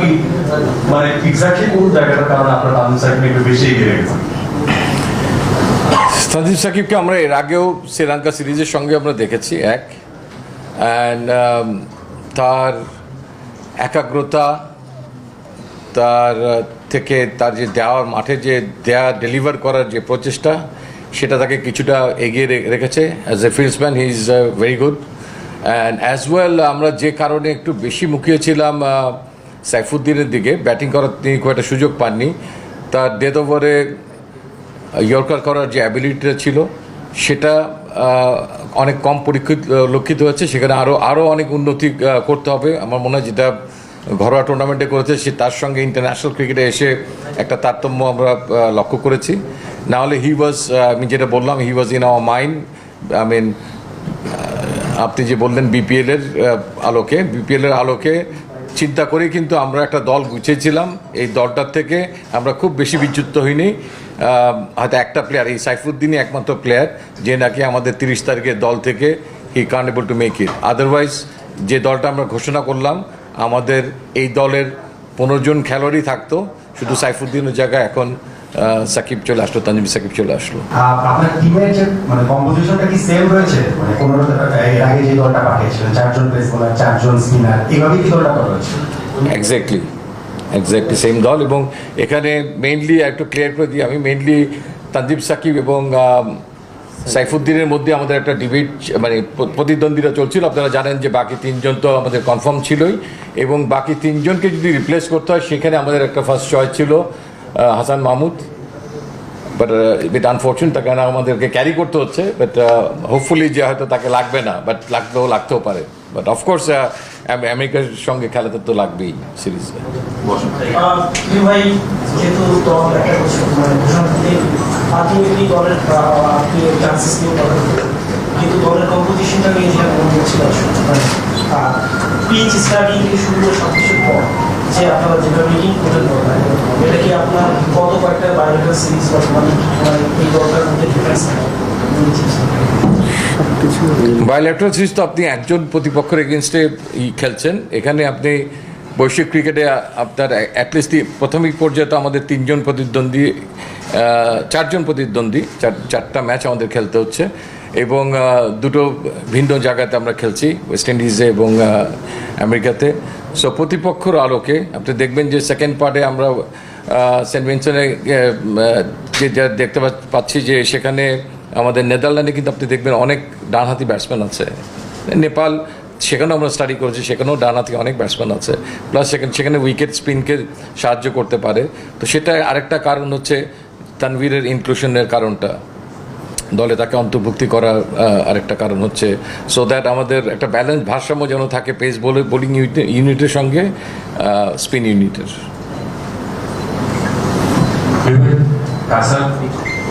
কি মানে সাকিবকে আমরা এর আগেও শ্রীলঙ্কা সিরিজের সঙ্গে আমরা দেখেছি, এক। অ্যান্ড তার একাগ্রতা, তার থেকে তার যে দেওয়ার মাঠে যে দেয়া ডেলিভার করার যে প্রচেষ্টা, সেটা তাকে কিছুটা এগিয়ে রেখেছে। As a fieldsman he is very good and as well আমরা যে কারণে একটু বেশি মুখিয়েছিলাম সাইফুদ্দিনের দিকে, ব্যাটিং করার তিনি খুব একটা সুযোগ পাননি। তার ডেথ ওভারে ইয়র্কার করার যে অ্যাবিলিটিটা ছিল, সেটা অনেক কম পরীক্ষিত, লক্ষিত হয়েছে। সেখানে আরও আরও অনেক উন্নতি করতে হবে। আমার মনে হয় যেটা ঘরোয়া টুর্নামেন্টে করেছে, সে তার সঙ্গে ইন্টারন্যাশনাল ক্রিকেটে এসে একটা তারতম্য আমরা লক্ষ্য করেছি। নাহলে হি ওয়াজ আমি যেটা বললাম he was in our mind I mean আপনি যে বললেন বিপিএল এর আলোকে বিপিএল এর আলোকে চিন্তা করে কিন্তু আমরা একটা দল গুছিয়েছিলাম। এই দলটার থেকে আমরা খুব বেশি বিচ্যুত হইনি। হয়তো একটা প্লেয়ার এই সাইফুদ্দিনই একমাত্র প্লেয়ার যে নাকি আমাদের তিরিশ তারিখের দল থেকে he can able to make it otherwise যে দলটা আমরা ঘোষণা করলাম, আমাদের এই দলের পনেরো জন খেলোয়াড়ই থাকতো। শুধু সাইফুদ্দিনের জায়গায় এখন সাকিব চলে আসলো তানজিম সাকিব চলে আসলো। আহ, আপনার টিমের যে মানে কম্পোজিশনটা কি সেম রয়েছে? মানে কোনো এর আগে যে দলটা পাঠিয়েছিলেন চারজন পেস বোলার চারজন স্পিনার এইভাবেই কি দলটা করা হয়েছে? এক্স্যাক্টলি এক্স্যাক্টলি সেম দল এবং এখানে মেইনলি একটু ক্লিয়ার করে দিই আমি মেইনলি তানজিব সাকিব এবং সাইফুদ্দিনের মধ্যে আমাদের একটা ডিবেট মানে প- প্রতিদ্বন্দ্বিতা চলছিল। আপনারা জানেন যে বাকি তিনজন তো আমাদের কনফার্ম ছিলই এবং বাকি তিনজনকে যদি রিপ্লেস করতে হয় সেখানে আমাদের একটা ফার্স্ট চয়েস ছিল। Hasan Mahmud. But bit unfortunate তাকে আমাদেরকে ক্যারি করতে হচ্ছে বাট হোপফুলি যে হয়তো তাকে লাগবে না বাট লাগলেও লাগতেও পারে। বাট অফকোর্স আমেরিকার সঙ্গে খেলাতে তো লাগবেই সিরিজে কিন্তু দলের কম্পোজিশনটা নিয়ে মানে পিচ স্টাডি শুরু সব কিছুর পর। যে আপনারা যেটা মিটিং দরকার এটা কি আপনার কত কয়েকটা বায়োমেট্রিক সিরিজ বা এই দলটার মধ্যে ডিফারেন্স বায়োলেটারাল সিরিজ তো আপনি একজন প্রতিপক্ষের এগেনস্টে খেলছেন। এখানে আপনি বৈশ্বিক ক্রিকেটে আপনার অ্যাটলিস্ট প্রাথমিক পর্যায়ে তো আমাদের তিনজন প্রতিদ্বন্দ্বী চারজন প্রতিদ্বন্দ্বী, চার, চারটা ম্যাচ আমাদের খেলতে হচ্ছে। এবং দুটো ভিন্ন জায়গাতে আমরা খেলছি ওয়েস্ট ইন্ডিজে এবং আমেরিকাতে সো প্রতিপক্ষর আলোকে, আপনি দেখবেন যে সেকেন্ড পার্টে আমরা সেন্ট ভিনসেন্টে যে, যা দেখতে পাচ্ছি যে সেখানে আমাদের নেদারল্যান্ডে কিন্তু আপনি দেখবেন অনেক ডানহাতি ব্যাটসম্যান আছে। নেপাল, সেখানেও আমরা স্টাডি করেছি, সেখানেও ডানহাতি অনেক ব্যাটসম্যান আছে। প্লাস সেখানে সেখানে উইকেট স্পিনকে সাহায্য করতে পারে। তো সেটা আরেকটা কারণ হচ্ছে, তানভীরের ইনক্লুশনের কারণটা। দলে তাকে অন্তর্ভুক্তি করার আরেকটা কারণ হচ্ছে সো দ্যাট আমাদের একটা ব্যালেন্স ভারসাম্য যেন থাকে পেস বোলিং ইউনিটের সঙ্গে স্পিন ইউনিটের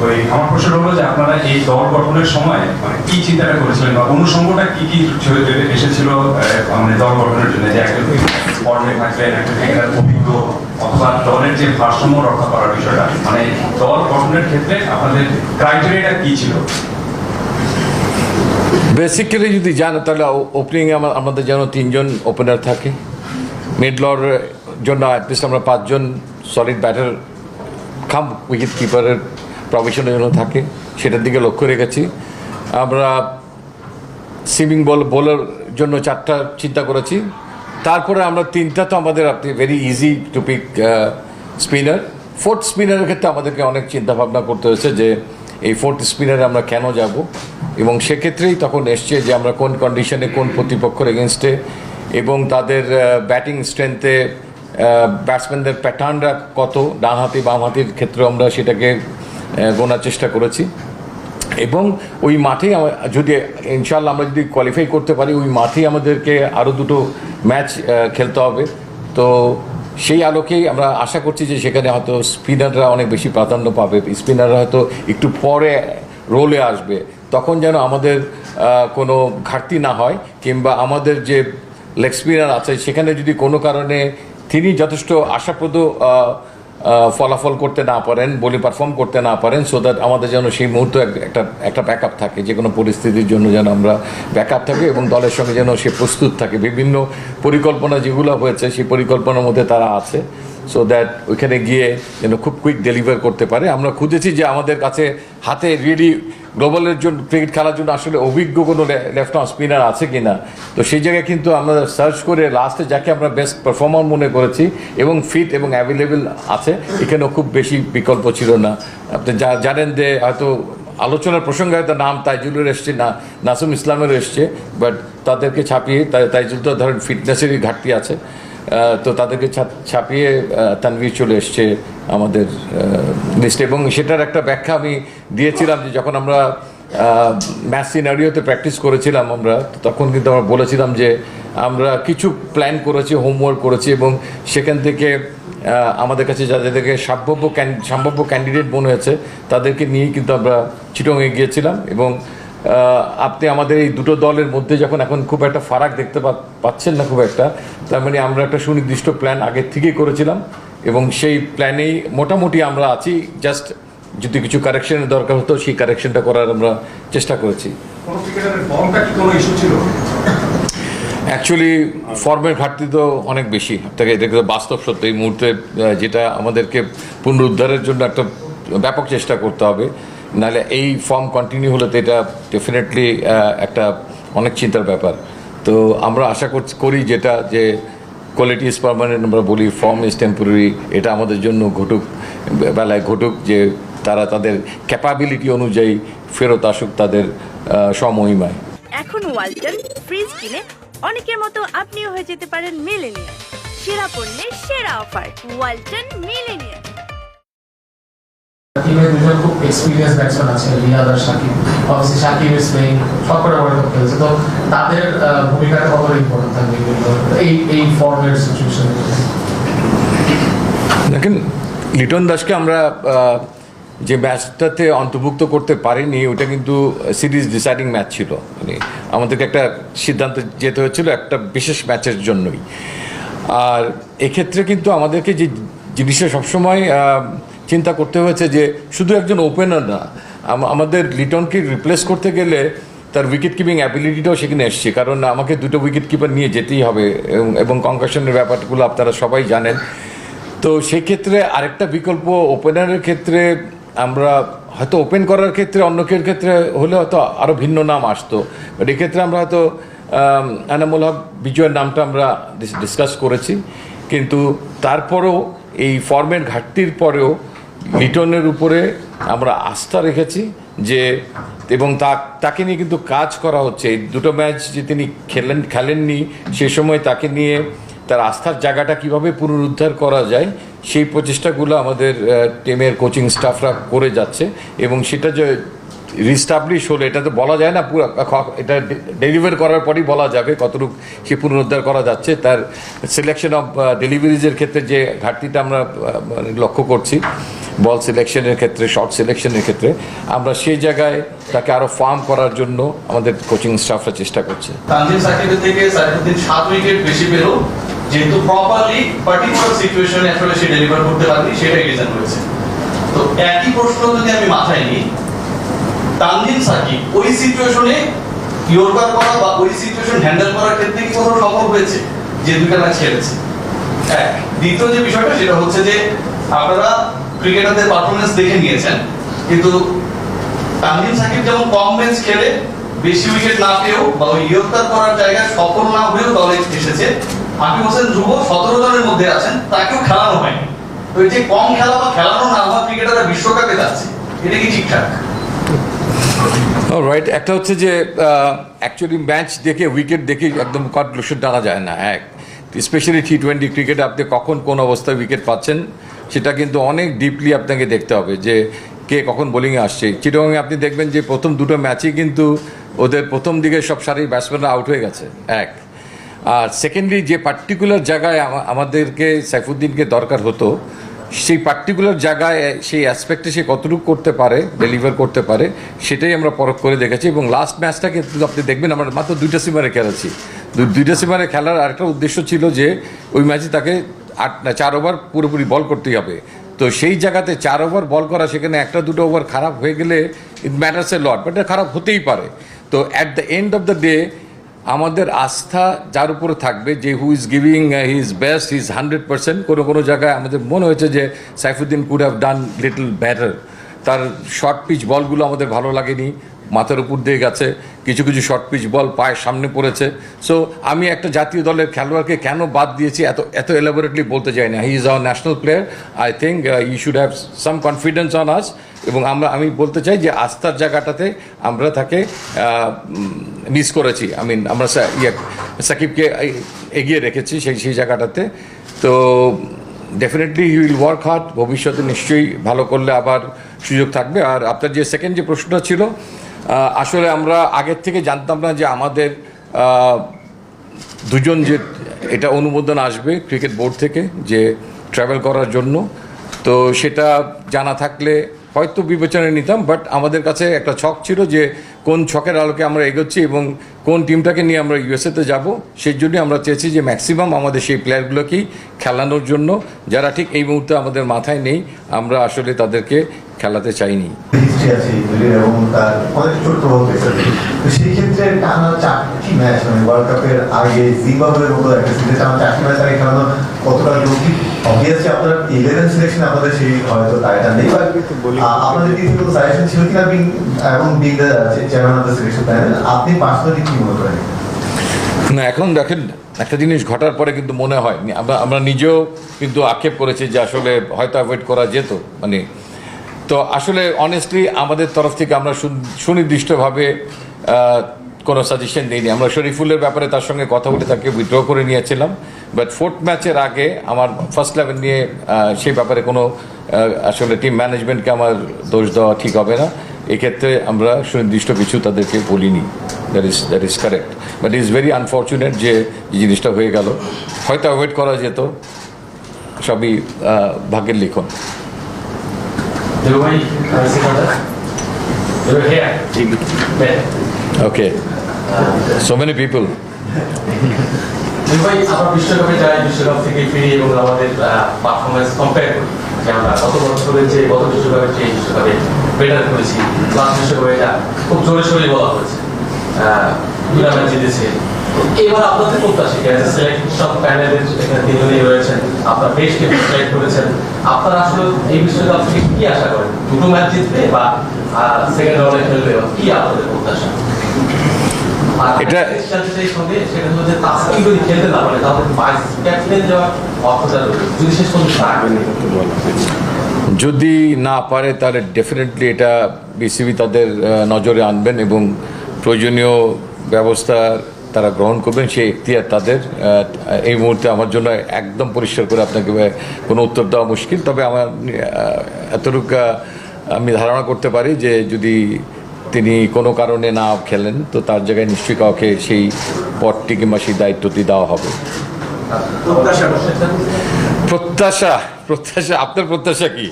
ওই আমার প্রশ্ন হলো যে আপনারা এই দল গঠনের সময় মানে কি চিন্তাটা করেছিলেন বা কি কি এসেছিল মানে দল গঠনের জন্য? যে একজন ফর্মে থাকলেন, একজন অভিজ্ঞ, অথবা দলের যে ভারসাম্য রক্ষা করার বিষয়টা। মানে দল গঠনের ক্ষেত্রে আপনাদের ক্রাইটেরিয়াটা কি ছিল? বেসিক্যালি যদি জানো, তাহলে ওপেনিংয়ে আমাদের যেন তিনজন ওপেনার থাকে। মিডলর জন্য অ্যাটলিস্ট আমরা পাঁচজন সলিড ব্যাটার খাম উইকেট কিপারের প্রফেশনের জন্য থাকে, সেটার দিকে লক্ষ্য রেখেছি। আমরা সিমিং বল বোলার জন্য চারটা চিন্তা করেছি। তারপরে আমরা তিনটা তো আমাদের আপনি very easy to pick spinner fourth স্পিনারের ক্ষেত্রে আমাদেরকে অনেক চিন্তা ভাবনা করতে হয়েছে যে, এই ফোর্থ স্পিনারে আমরা কেন যাব? এবং সেক্ষেত্রেই তখন এসছে যে, আমরা কোন কন্ডিশনে কোন প্রতিপক্ষের এগেনস্টে এবং তাদের ব্যাটিং স্ট্রেংথে ব্যাটসম্যানদের প্যাটার্নরা কত? ডানহাতি, বামহাতির ক্ষেত্রে আমরা সেটাকে গোনার চেষ্টা করেছি। এবং ওই মাঠেই যদি ইনশাল্লাহ আমরা যদি কোয়ালিফাই করতে পারি, ওই মাঠেই আমাদেরকে আরও দুটো ম্যাচ খেলতে হবে। তো সেই আলোকেই আমরা আশা করছি যে সেখানে হয়তো স্পিনাররা অনেক বেশি প্রাধান্য পাবে। স্পিনাররা হয়তো একটু পরে রোলে আসবে। তখন যেন আমাদের কোনো ঘাটতি না হয়, কিংবা আমাদের যে লেগ স্পিনার আছে, সেখানে যদি কোনো কারণে তিনি যথেষ্ট আশাপ্রদ ফলাফল করতে না পারেন, বলি পারফর্ম করতে না পারেন সো দ্যাট আমাদের যেন সেই মুহূর্তে এক- একটা একটা ব্যাকআপ থাকে, যে কোনো পরিস্থিতির জন্য যেন আমরা ব্যাকআপ থাকে এবং দলের সঙ্গে যেন সে প্রস্তুত থাকে। বিভিন্ন পরিকল্পনা যেগুলো হয়েছে, সেই পরিকল্পনার মধ্যে তারা আছে সো দ্যাট ওইখানে গিয়ে যেন খুব কুইক ডেলিভার করতে পারে। আমরা খুঁজেছি যে আমাদের কাছে হাতে রিয়েলি গ্লোবালের জন্য ক্রিকেট খেলার জন্য আসলে অভিজ্ঞ কোনো লেফট আর্ম স্পিনার আছে কি না তো সেই জায়গায় কিন্তু আমরা সার্চ করে লাস্টে যাকে আমরা বেস্ট পারফর্মার মনে করেছি এবং ফিট এবং অ্যাভেলেবেল আছে, এখানেও খুব বেশি বিকল্প ছিল না। আপনি যা জানেন যে হয়তো আলোচনার প্রসঙ্গে হয়তো নাম তাইজুলের এসছে, না নাসুম ইসলামের এসছে বাট তাদেরকে ছাপিয়ে তাই তাইজুল তো ধরেন ফিটনেসেরই ঘাটতি আছে। তো তাদেরকে ছাপিয়ে তানভীর চলে এসছে আমাদের লিস্টে এবং সেটার একটা ব্যাখ্যা আমি দিয়েছিলাম যে যখন আমরা ম্যাচ সিনারিওতে প্র্যাকটিস করেছিলাম আমরা তখন কিন্তু আমরা বলেছিলাম যে আমরা কিছু প্ল্যান করেছি হোমওয়ার্ক করেছি এবং সেখান থেকে আমাদের কাছে যাদেরকে সম্ভাব্য সম্ভাব্য ক্যান্ডিডেট মনে হয়েছে, তাদেরকে নিয়েই কিন্তু আমরা চিটংয়ে গিয়েছিলাম এবং আপনি আমাদের এই দুটো দলের মধ্যে যখন এখন খুব একটা ফারাক দেখতে পাচ্ছেন না খুব একটা, তার মানে আমরা একটা সুনির্দিষ্ট প্ল্যান আগের থেকেই করেছিলাম এবং সেই প্ল্যানেই মোটামুটি আমরা আছি জাস্ট যদি কিছু কারেকশনের দরকার হতো সেই কারেকশনটা করার আমরা চেষ্টা করেছি। অ্যাকচুয়ালি ফর্মের ঘাটতি তো অনেক বেশি। আপনাকে এটা কিন্তু বাস্তব সত্য। এই মুহূর্তে যেটা আমাদেরকে পুনরুদ্ধারের জন্য একটা ব্যাপক চেষ্টা করতে হবে। নাহলে এই ফর্ম কন্টিনিউ হলে তো এটা ডেফিনেটলি একটা অনেক চিন্তার ব্যাপার। তো আমরা আশা করি যেটা যে কোয়ালিটি ইজ পারমানেন্ট আমরা বলি ফর্ম ইজ টেম্পোরারি এটা আমাদের জন্য ঘটুক, বেলায় ঘটুক যে তারা তাদের ক্যাপাবিলিটি অনুযায়ী ফেরত আসুক তাদের সমহিমায় এখন ওয়ালটন ফ্রিজ কিনে অনেকের মতো আপনিও হয়ে যেতে পারেন মিলেনিয়ার সেরা পণ্যের সেরা অফার, ওয়ালটন মিলেনিয়ার দুজন খুব এক্সপিরিয়েন্স ব্যাটসম্যান আছে, রিয়াদ আর সাকিব। অবশ্যই সাকিব ইজ প্লেইং কাপ খেলেছে। তো তাদের ভূমিকাটা কত ইম্পর্টেন্ট থাকবে এই এই ফর্মের সিচুয়েশনে দেখেন, লিটন দাসকে আমরা যে ম্যাচটাতে অন্তর্ভুক্ত করতে পারিনি, ওটা কিন্তু সিরিজ ডিসাইডিং ম্যাচ ছিল। মানে আমাদেরকে একটা সিদ্ধান্ত যেতে হয়েছিল একটা বিশেষ ম্যাচের জন্যই। আর এক্ষেত্রে কিন্তু আমাদেরকে যে জিনিসটা সবসময় চিন্তা করতে হয়েছে যে শুধু একজন ওপেনার না আমাদের লিটনকে রিপ্লেস করতে গেলে তার উইকেট কিপিং অ্যাবিলিটিটাও সেখানে এসছে। কারণ আমাকে দুটো উইকেট কিপার নিয়ে যেতেই হবে এবং- কনকাশনের ব্যাপারগুলো আপনারা সবাই জানেন। তো সেক্ষেত্রে আরেকটা বিকল্প ওপেনারের ক্ষেত্রে আমরা হয়তো ওপেন করার ক্ষেত্রে অন্য কেউ ক্ষেত্রে হলে হয়তো আরও ভিন্ন নাম আসতো। বাট এক্ষেত্রে আমরা হয়তো আম, এনামুল হক বিজয়ের নামটা আমরা ডিসকাস করেছি। কিন্তু তারপরেও এই ফর্মের ঘাটতির পরেও লিটনের উপরে আমরা আস্থা রেখেছি যে, এবং তা, তাকে নিয়ে কিন্তু কাজ করা হচ্ছে। এই দুটো ম্যাচ যে তিনি খেলেন, খেলেননি, সে সময় তাকে নিয়ে তার আস্থার জায়গাটা কীভাবে পুনরুদ্ধার করা যায়, সেই প্রচেষ্টাগুলো আমাদের টিমের কোচিং স্টাফরা করে যাচ্ছে, এবং সেটা যে রিস্টাবলিশ হলো, এটা তো বলা যায় না, পুরো এটা ডেলিভার করার পরই বলা যাবে কতটুকু সে পুনরুদ্ধার করা যাচ্ছে। তার সিলেকশন অফ ডেলিভারিজের ক্ষেত্রে যে ঘাটতিটা আমরা মানে লক্ষ্য করছি বল সিলেকশনের ক্ষেত্রে শর্ট সিলেকশনের ক্ষেত্রে, আমরা সেই জায়গায় তাকে আরও ফার্ম করার জন্য আমাদের কোচিং স্টাফরা চেষ্টা করছে। থেকে উইকেট বেশি যেহেতু প্রপারলি পার্টিকুলার সিচুয়েশনে আসলে সে ডেলিভার করতে পারেনি, সেটাই রিজন তো একই প্রশ্ন যদি আমি মাথায় নিই, তানজিম সাকিব, ওই সিচুয়েশনে ইয়র্কার করা বা ওই সিচুয়েশন হ্যান্ডেল করার ক্ষেত্রে কি কোনো হয়েছে যে দুইটা ম্যাচ খেলেছে? দ্বিতীয় যে বিষয়টা, সেটা হচ্ছে যে আপনারা ক্রিকেটারদের পারফরমেন্স দেখে নিয়েছেন। কিন্তু তানজিম সাকিব যেমন কম ম্যাচ খেলে, বেশি উইকেট না পেয়েও বা ওই ইয়র্কার করার জায়গায় সফল না হয়েও দলে এসেছে। আকিব হোসেন ধ্রুব সতেরো জনের মধ্যে আছেন, তাকেও খেলানো হয়নি। তো এই যে কম খেলা বা খেলানো না হওয়া ক্রিকেটাররা বিশ্বকাপে যাচ্ছে, এটা কি ঠিকঠাক? রাইট একটা হচ্ছে যে অ্যাকচুয়ালি ম্যাচ দেখে উইকেট দেখে একদম কনক্লুশন টানা যায় না, এক। স্পেশালি টি টোয়েন্টি ক্রিকেটে আপনি কখন কোন অবস্থায় উইকেট পাচ্ছেন সেটা কিন্তু অনেক ডিপলি আপনাকে দেখতে হবে যে কে কখন বোলিংয়ে আসছে। চিটংয়ে আপনি দেখবেন যে প্রথম দুটো ম্যাচই কিন্তু ওদের প্রথম দিকে সব সারি ব্যাটসম্যানরা আউট হয়ে গেছে, এক। আর সেকেন্ডলি যে পার্টিকুলার জায়গায় আমাদেরকে সাইফুদ্দিনকে দরকার হতো, সেই পার্টিকুলার জায়গায় সেই অ্যাসপেক্টে সে কতটুকু করতে পারে ডেলিভার করতে পারে, সেটাই আমরা পরখ করে দেখেছি। এবং লাস্ট ম্যাচটাকে কিন্তু আপনি দেখবেন, আমরা মাত্র দুইটা সিমারে খেলেছি। দুইটা সিমারে খেলার আরেকটা উদ্দেশ্য ছিল যে ওই ম্যাচে তাকে আট চার ওভার পুরোপুরি বল করতেই হবে। তো সেই জায়গাতে চার ওভার বল করা, সেখানে একটা দুটো ওভার খারাপ হয়ে গেলে ইট ম্যাটার্স এ লট বাট খারাপ হতেই পারে। তো at the end of the day আমাদের আস্থা যার উপরে থাকবে যে who is giving his best his hundred percent কোনো কোনো জায়গায় আমাদের মনে হয়েছে যে Saifuddin could have done little batter তার শর্ট পিচ বলগুলো আমাদের ভালো লাগেনি। মাথার উপর দিয়ে গেছে, কিছু কিছু শর্ট পিচ বল পায়ের সামনে পড়েছে। সো আমি একটা জাতীয় দলের খেলোয়াড়কে কেন বাদ দিয়েছি এত এত এলাবোরেটলি বলতে চাই না। He is our national player I think you should have some confidence on us এবং আমরা, আমি বলতে চাই যে আস্থার জায়গাটাতে আমরা তাকে মিস করেছি। আই মিন আমরা ইয়ে সাকিবকে এগিয়ে রেখেছি সেই সেই জায়গাটাতে। তো definitely he will work hard ভবিষ্যতে নিশ্চয়ই ভালো করলে আবার সুযোগ থাকবে। আর আপনার যে সেকেন্ড যে প্রশ্নটা ছিল আসলে আমরা আগের থেকে জানতাম না যে আমাদের দুজন যে এটা অনুমোদন আসবে ক্রিকেট বোর্ড থেকে যে ট্রাভেল করার জন্য। তো সেটা জানা থাকলে হয়তো বিবেচনায় নিতাম বাট আমাদের কাছে একটা ছক ছিল যে কোন ছকের আলোকে আমরা এগোচ্ছি এবং কোন টিমটাকে নিয়ে আমরা ইউএসএতে যাব। সেই জন্যই আমরা চেয়েছি যে ম্যাক্সিমাম আমাদের সেই প্লেয়ারগুলোকেই খেলানোর জন্য। যারা ঠিক এই মুহূর্তে আমাদের মাথায় নেই, আমরা আসলে তাদেরকে খেলাতে চাইনি। হিস্ট্রি আছে এবং তার অনেক ছোট প্রভাব পেয়েছে তো সেই ক্ষেত্রে টানা চারটি ম্যাচ মানে ওয়ার্ল্ড কাপের আগে জিম্বাবুয়ের মতো একটা সিরিজে টানা চারটি ম্যাচ আগে খেলানো কতটা যৌক্তিক অবভিয়াসলি আপনার ইলেভেন সিলেকশন আপনাদের সেই হয়তো টাইটা নেই বাট আপনাদের দিক থেকে সাজেশন ছিল কিনা? বিং এবং being chairman of the selection panel আপনি পার্সোনালি কি মনে করেন? না এখন দেখেন একটা জিনিস ঘটার পরে কিন্তু মনে হয় আমরা আমরা নিজেও কিন্তু আক্ষেপ করেছি যে আসলে হয়তো অ্যাভয়েড করা যেত। মানে তো আসলে অনেস্টলি আমাদের তরফ থেকে আমরা সুনির্দিষ্টভাবে কোনো সাজেশন দিইনি। আমরা শরীফুলের ব্যাপারে তার সঙ্গে কথা বলে তাকে উইথড্র করে নিয়েছিলাম। বাট ফোর্থ ম্যাচের আগে আমার ফার্স্ট ইলেভেন নিয়ে সেই ব্যাপারে কোনো আসলে টিম ম্যানেজমেন্টকে আমার দোষ দেওয়া ঠিক হবে না। এক্ষেত্রে আমরা সুনির্দিষ্ট কিছু তাদেরকে বলিনি। That is that is correct but is very unfortunate যে জিনিসটা হয়ে গেল। হয়তো অ্যাভয়েড করা যেত। সবই ভাগ্যের লিখন। Do we, hear? Yeah. Okay so many people ভাই আমরা বিশ্বকাপে যাই বিশ্বকাপ থেকে ফিরি এবং আমাদের পারফরমেন্স কম্পেয়ার করি যে আমরা গত বছরের যে গত বিশ্বকাপের যে বিশ্বকাপে বেটার করেছি লাস্ট বিশ্বকাপে এটা খুব জোরে সোরে বলা হয়েছে টুর্নামেন্ট জিতেছে তো এবার আপনাদের প্রত্যাশা কি আছে? সিলেকশন প্যানেলের এখানে তিনজনই রয়েছেন। আপনারা বেশ কিছু সিলেক্ট করেছেন। আপনারা আসলে এই বিশ্বকাপ থেকে কি আশা করেন? দুটো ম্যাচ জিতবে বা সেকেন্ড রাউন্ডে খেলবে? কি আপনাদের প্রত্যাশা? এটা- সঙ্গে সেটা হলো তাসকিন যদি খেলতে না? পারে তাহলে ভাইস ক্যাপ্টেন যাওয়ার অর্থটা যদি শেষ পর্যন্ত যদি না পারে তাহলে ডেফিনেটলি এটা বিসিবি তাদের নজরে আনবেন এবং প্রয়োজনীয় ব্যবস্থা তারা গ্রহণ করবেন সেই এখতিয়ার তাদের এই মুহূর্তে আমার জন্য একদম পরিষ্কার করে আপনাকে কোনো উত্তর দেওয়া মুশকিল। তবে আমার এতটুকু আমি ধারণা করতে পারি যে যদি তিনি কোনো কারণে না খেলেন তো তার জায়গায় নিশ্চয়ই কাউকে সেই পদটি কিংবা সেই দায়িত্বটি দেওয়া হবে। প্রত্যাশা প্রত্যাশা আপনার প্রত্যাশা কি?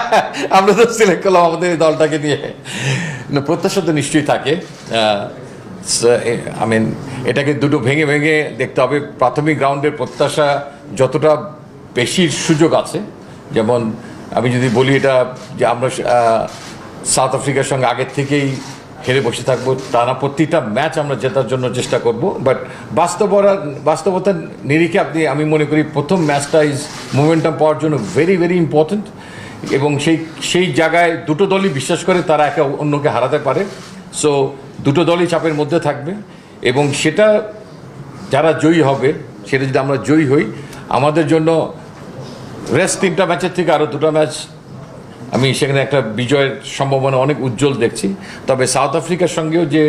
আমরা তো সিলেক্ট করলাম আমাদের এই দলটাকে নিয়ে। না প্রত্যাশা তো নিশ্চয়ই থাকে। আই মিন এটাকে দুটো ভেঙে ভেঙে দেখতে হবে। প্রাথমিক গ্রাউন্ডের প্রত্যাশা যতটা বেশি সুযোগ আছে, যেমন আমি যদি বলি এটা যে আমরা সাউথ আফ্রিকার সঙ্গে আগের থেকেই হেরে বসে থাকব তা না প্রতিটা ম্যাচ আমরা জেতার জন্য চেষ্টা করব। বাট বাস্তবতা বাস্তবতার নিরিখে আপনি, আমি মনে করি প্রথম ম্যাচটা ইজ মোমেন্টাম পাওয়ার জন্য ভেরি ভেরি ইম্পর্ট্যান্ট এবং সেই সেই জায়গায় দুটো দলই বিশ্বাস করে তারা একে অন্যকে হারাতে পারে। সো দুটো দলই চাপের মধ্যে থাকবে এবং সেটা যারা জয়ী হবে, সেটা যদি আমরা জয়ী হই, আমাদের জন্য রেস্ট তিনটা ম্যাচের থেকে আরও দুটো ম্যাচ আমি সেখানে একটা বিজয়ের সম্ভাবনা অনেক উজ্জ্বল দেখছি। তবে সাউথ আফ্রিকার সঙ্গেও যে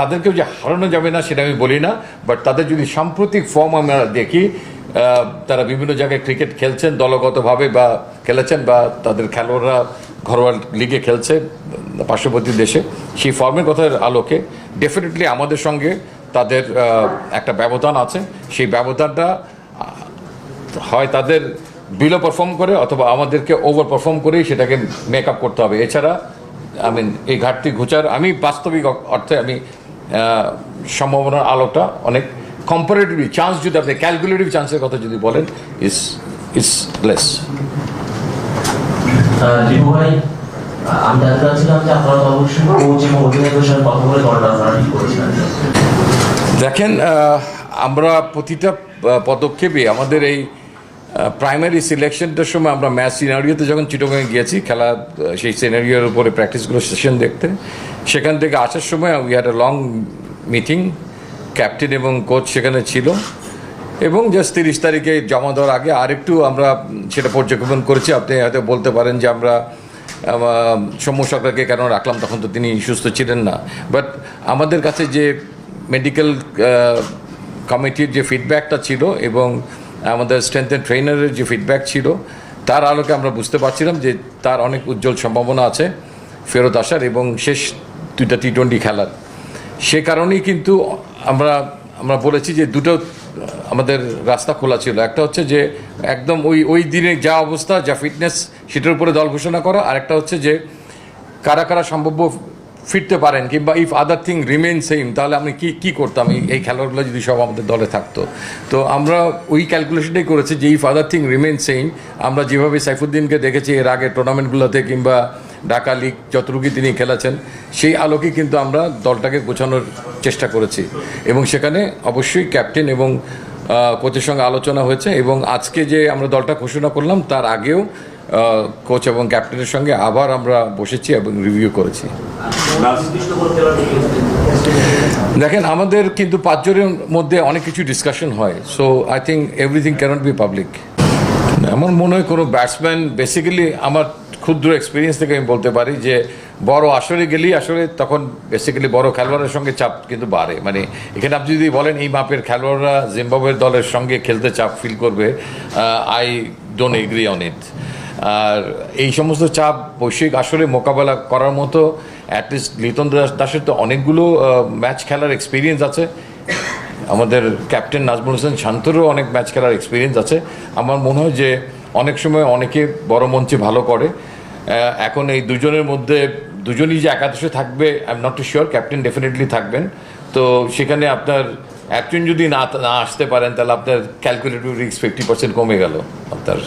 তাদেরকেও যে হারানো যাবে না, সেটা আমি বলি না বাট তাদের যদি সাম্প্রতিক ফর্ম আমরা দেখি তারা বিভিন্ন জায়গায় ক্রিকেট খেলছেন, দলগতভাবে বা খেলেছেন বা তাদের খেলোয়াড়রা ঘরোয়া লিগে খেলছে পার্শ্ববর্তী দেশে। সেই ফর্মের কথার আলোকে ডেফিনেটলি আমাদের সঙ্গে তাদের একটা ব্যবধান আছে। সেই ব্যবধানটা হয় তাদের বিলো পারফর্ম করে অথবা আমাদেরকে ওভার পারফর্ম করেই সেটাকে মেক আপ করতে হবে। এছাড়া আই মিন এই ঘাটতি ঘুচার, আমি বাস্তবিক অর্থে আমি সম্ভাবনার আলোটা অনেক কম্পারেটিভলি চান্স যদি আপনি ক্যালকুলেটিভ চান্সের কথা যদি বলেন ইস ইস লেস দেখেন আমরা প্রতিটা পদক্ষেপে আমাদের এই প্রাইমারি সিলেকশনটার সময় আমরা ম্যাচ সিনারিওতে যখন চিটগাঁয়ে গিয়েছি, খেলা সেই সিনারিওর উপরে প্র্যাকটিসগুলো সেশন দেখতে, সেখান থেকে আসার সময় we had a long meeting captain এবং কোচ সেখানে ছিল। এবং জাস্ট তিরিশ তারিখে জমা দেওয়ার আগে আরেকটু আমরা সেটা পর্যবেক্ষণ করেছি। আপনি হয়তো বলতে পারেন যে আমরা সৌম্য সরকারকে কেন রাখলাম, তখন তো তিনি সুস্থ ছিলেন না। বাট আমাদের কাছে যে মেডিকেল কমিটির যে ফিডব্যাকটা ছিল এবং আমাদের স্ট্রেংথ অ্যান্ড ট্রেনারের যে ফিডব্যাক ছিল, তার আলোকে আমরা বুঝতে পারছিলাম যে তার অনেক উজ্জ্বল সম্ভাবনা আছে ফেরত আসার এবং শেষ দুইটা টি টোয়েন্টি খেলার। সে কারণেই কিন্তু আমরা আমরা বলেছি যে দুটো আমাদের রাস্তা খোলা ছিল। একটা হচ্ছে যে একদম ওই ওই দিনে যা অবস্থা, যা ফিটনেস সেটার উপরে দল ঘোষণা করা। আর একটা হচ্ছে যে কারা কারা সম্ভাব্য ফিরতে পারেন কিংবা if other thing remain same তাহলে আমি কি কি করতাম? এই খেলোয়াড়গুলো যদি সব আমাদের দলে থাকতো। তো আমরা ওই ক্যালকুলেশনটাই করেছি যে if other thing remain same আমরা যেভাবে সাইফুদ্দিনকে দেখেছি, এর আগে টুর্নামেন্টগুলোতে কিংবা ঢাকা লিগ যতটুকু তিনি খেলেছেন, সেই আলোকে কিন্তু আমরা দলটাকে গোছানোর চেষ্টা করেছি। এবং সেখানে অবশ্যই ক্যাপ্টেন এবং কোচের সঙ্গে আলোচনা হয়েছে এবং আজকে যে আমরা দলটা ঘোষণা করলাম, তার আগেও কোচ এবং ক্যাপ্টেনের সঙ্গে আবার আমরা বসেছি এবং রিভিউ করেছি। দেখেন, আমাদের কিন্তু পাঁচজনের মধ্যে অনেক কিছু ডিসকাশন হয়। So I think everything cannot be public আমার মনে হয় কোনো ব্যাটসম্যান বেসিক্যালি আমার ক্ষুদ্র এক্সপিরিয়েন্স থেকে আমি বলতে পারি যে, বড় আসরে গেলেই আসলে তখন বেসিক্যালি বড় খেলোয়াড়ের সঙ্গে চাপ কিন্তু বাড়ে। মানে এখানে আপনি যদি বলেন, এই মাপের খেলোয়াড়রা জিম্বাবুয়ের দলের সঙ্গে খেলতে চাপ ফিল করবে I don't agree on it আর এই সমস্ত চাপ বৈশ্বিক আসরে মোকাবেলা করার মতো অ্যাটলিস্ট লিটন দাস, দাসের তো অনেকগুলো ম্যাচ খেলার এক্সপিরিয়েন্স আছে। আমাদের ক্যাপ্টেন নাজমুল হোসেন শান্তরও অনেক ম্যাচ খেলার এক্সপিরিয়েন্স আছে। আমার মনে হয় যে অনেক সময় অনেকে বড় মঞ্চে ভালো করে। এখন এই দুজনের মধ্যে দুজনই যে একাদশে থাকবে I am not too sure captain definitely থাকবেন। তো সেখানে আপনার একজন যদি না না আসতে পারেন তাহলে আপনার ক্যালকুলেটিভ রিস্ক ফিফটি পার্সেন্ট কমে গেল আপনার।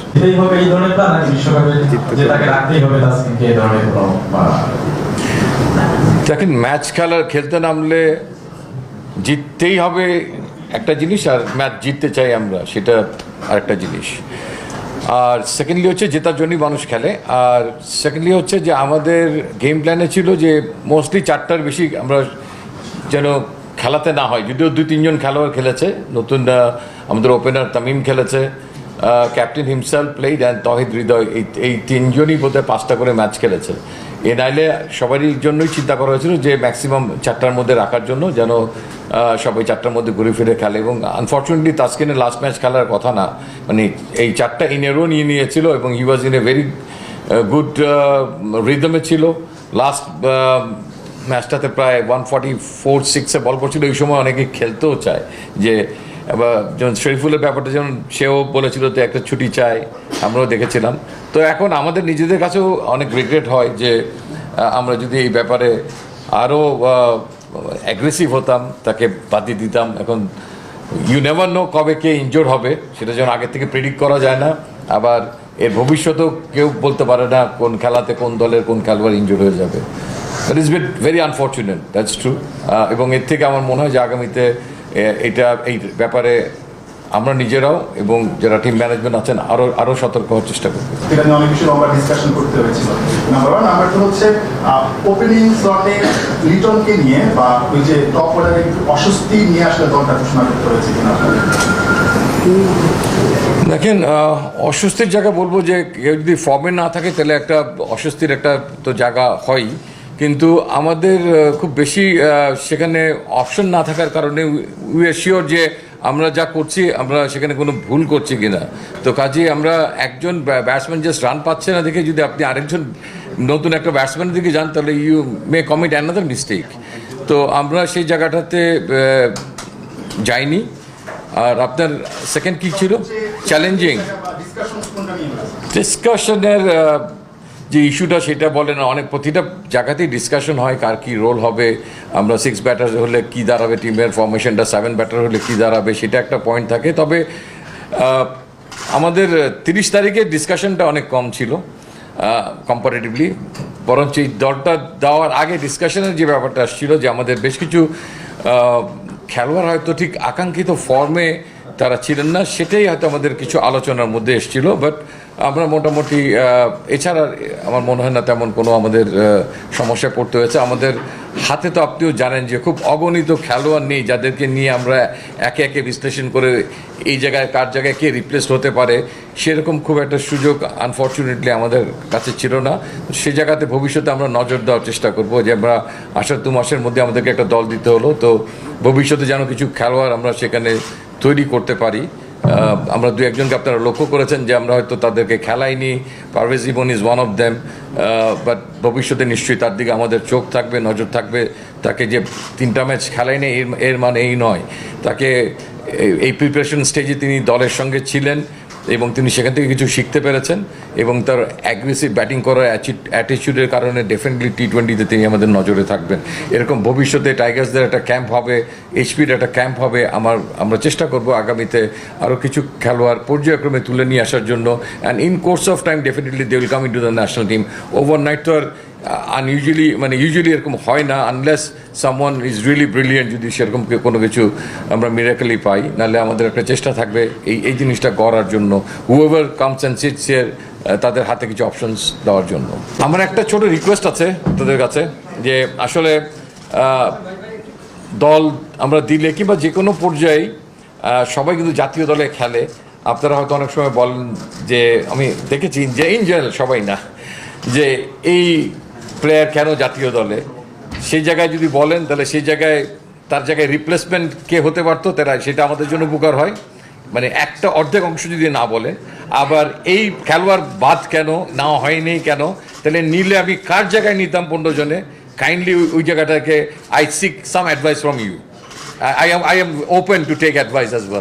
দেখেন ম্যাচ খেলার খেলতে নামলে জিততেই হবে একটা জিনিস আর ম্যাচ জিততে চাই আমরা, সেটা আরেকটা জিনিস। আর সেকেন্ডলি হচ্ছে জেতার জন্যই মানুষ খেলে। আর সেকেন্ডলি হচ্ছে যে আমাদের গেম প্ল্যানে ছিল যে মোস্টলি চারটার বেশি আমরা যেন খেলাতে না হয়। যদিও দুই তিনজন খেলোয়াড় খেলেছে নতুন আমাদের ওপেনার তামিম খেলেছে captain himself played and Towhid Hridoy, এই এই তিনজনই বোধহয় পাঁচটা করে ম্যাচ খেলেছে। এ নাইলে সবারই জন্যই চিন্তা করা হয়েছিল যে ম্যাক্সিমাম চারটার মধ্যে রাখার জন্য যেন সবাই চারটার মধ্যে ঘুরে ফিরে খেলে। এবং আনফর্চুনেটলি তাস্কিনের লাস্ট ম্যাচ খেলার কথা না। মানে এই চারটা ইনেরও নিয়ে নিয়েছিল এবং he was in a very good রিদমে ছিল। লাস্ট ম্যাচটাতে প্রায় ওয়ান ফর্টি ফোর সিক্সে বল করছিল। এই সময় অনেকে খেলতেও চায় যে এবার যেমন শরীফুলের ব্যাপারটা যেমন সেও বলেছিল তো একটা ছুটি চাই, আমরাও দেখেছিলাম। তো এখন আমাদের নিজেদের কাছেও অনেক রিগ্রেট হয় যে আমরা যদি এই ব্যাপারে আরও অ্যাগ্রেসিভ হতাম, তাকে বাতিয়ে দিতাম। এখন ইউ নেভার নো কবে কে ইনজোর হবে, সেটা যেন আগে থেকে প্রেডিক্ট করা যায় না। আবার এর ভবিষ্যতেও কেউ বলতে পারে না কোন খেলাতে কোন দলের কোন খেলোয়াড় ইনজোর হয়ে যাবে। That is bit very unfortunate that's true এবং এর থেকে আমার মনে হয় যে আগামীতে এটা এই ব্যাপারে আমরা নিজেরাও এবং যারা টিম ম্যানেজমেন্ট আছেন আরও আরও সতর্ক হওয়ার চেষ্টা করব। এটা নিয়ে অনেক কিছু লম্বা ডিসকাশন করতে হয়েছিল। নাম্বার ওয়ান নাম্বার টু হচ্ছে ওপেনিং স্লটে লিটনকে নিয়ে বা ওই যে টপ অর্ডারে অস্বস্তি নিয়ে আসলে দলটা ঘোষণা করতে হয়েছে কিনা? দেখেন অস্বস্তির জায়গা বলব যে কেউ যদি ফর্মে না থাকে তাহলে একটা অস্বস্তির একটা তো জায়গা হয় কিন্তু আমাদের খুব বেশি সেখানে অপশন না থাকার কারণে উই আর শিওর যে আমরা যা করছি আমরা সেখানে কোনো ভুল করছি কিনা। তো কাজেই আমরা একজন ব্যাটসম্যান জাস্ট রান পাচ্ছে না দেখে যদি আপনি আরেকজন নতুন একটা ব্যাটসম্যানের দিকে যান তাহলে you may commit another mistake তো আমরা সেই জায়গাটাতে যাইনি। আর আপনার সেকেন্ড কি ছিল? চ্যালেঞ্জিং? ডিসকাশনের যে ইস্যুটা সেটা বলে না অনেক প্রতিটা জায়গাতেই ডিসকাশন হয় কার কি রোল হবে। আমরা সিক্স ব্যাটার হলে কি দাঁড়াবে টিমের ফর্মেশনটা সেভেন ব্যাটার হলে কি দাঁড়াবে, সেটা একটা পয়েন্ট থাকে। তবে আমাদের তিরিশ তারিখে ডিসকাশনটা অনেক কম ছিল কম্পারেটিভলি বরঞ্চ এই দলটা দেওয়ার আগে ডিসকাশনের যে ব্যাপারটা আসছিল যে আমাদের বেশ কিছু খেলোয়াড় হয়তো ঠিক আকাঙ্ক্ষিত ফর্মে তারা ছিলেন না, সেটাই হয়তো আমাদের কিছু আলোচনার মধ্যে এসেছিল। বাট আমরা মোটামুটি এছাড়া আমার মনে হয় না তেমন কোনো আমাদের আহ, সমস্যায় পড়তে হয়েছে। আমাদের হাতে তো আপনিও জানেন যে খুব অগণিত খেলোয়াড় নেই যাদেরকে নিয়ে আমরা একে একে বিশ্লেষণ করে এই জায়গায় কার জায়গায় কে রিপ্লেস হতে পারে। সেরকম খুব একটা সুযোগ আনফর্চুনেটলি আমাদের কাছে ছিল না। সে জায়গাতে ভবিষ্যতে আমরা নজর দেওয়ার চেষ্টা করব যে আমরা আসার দু মাসের মধ্যে আমাদেরকে একটা দল দিতে হলো। তো ভবিষ্যতে যেন কিছু খেলোয়াড় আমরা সেখানে তৈরি করতে পারি। আমরা দু একজনকে আপনারা লক্ষ্য করেছেন যে আমরা হয়তো তাদেরকে খেলাইনি। Parvez ibn is one of them but ভবিষ্যতে নিশ্চয়ই তার দিকে আমাদের চোখ থাকবে, নজর থাকবে। তাকে যে তিনটা ম্যাচ খেলাইনি, এর এর মানে এই নয়। তাকে এই- এই প্রিপারেশন স্টেজে তিনি দলের সঙ্গে ছিলেন। এবং তিনি সেখান থেকে কিছু শিখতে পেরেছেন এবং তার অ্যাগ্রেসিভ ব্যাটিং করার অ্যাটিচিউডের কারণে ডেফিনেটলি টি টোয়েন্টিতে তিনি আমাদের নজরে থাকবেন। এরকম ভবিষ্যতে টাইগার্সদের একটা ক্যাম্প হবে এইচপির একটা ক্যাম্প হবে, আমার, আমরা চেষ্টা করব আগামীতে আরও কিছু খেলোয়াড় পর্যায়ক্রমে তুলে নিয়ে আসার জন্য। And in course of time definitely they will come into the national team overnight তো আর আনইউজুয়ালি মানে ইউজুয়ালি এরকম হয় না unless someone is really brilliant যদি সেরকম কোনো কিছু আমরা মিরাকেলি পাই, নাহলে আমাদের একটা চেষ্টা থাকবে এই এই জিনিসটা করার জন্য হুএভার কামস অ্যান্ড সিটস এর তাদের হাতে কিছু অপশনস দেওয়ার জন্য। আমার একটা ছোট রিকোয়েস্ট আছে আপনাদের কাছে, যে আসলে দল আমরা দিলে কিংবা যে কোনো পর্যায়ে সবাই কিন্তু জাতীয় দলে খেলে। আপনারা হয়তো অনেক সময় বলেন যে, আমি দেখেছি যে ইন জেনারেল সবাই না, যে এই প্লেয়ার কেন জাতীয় দলে? সেই জায়গায় যদি বলেন, তাহলে সেই জায়গায়, তার জায়গায় রিপ্লেসমেন্ট কে হতে পারতো? তারা, সেটা আমাদের জন্য উপকার হয়। মানে একটা অর্ধেক অংশ যদি না বলে, আবার এই খেলোয়াড় বাদ কেন, না হয়নি কেন? তাহলে নিলে আমি কার জায়গায় নিতাম পনেরো জনে? কাইন্ডলি ওই জায়গাটাকে I seek some advice from you I am I am open to take advice as well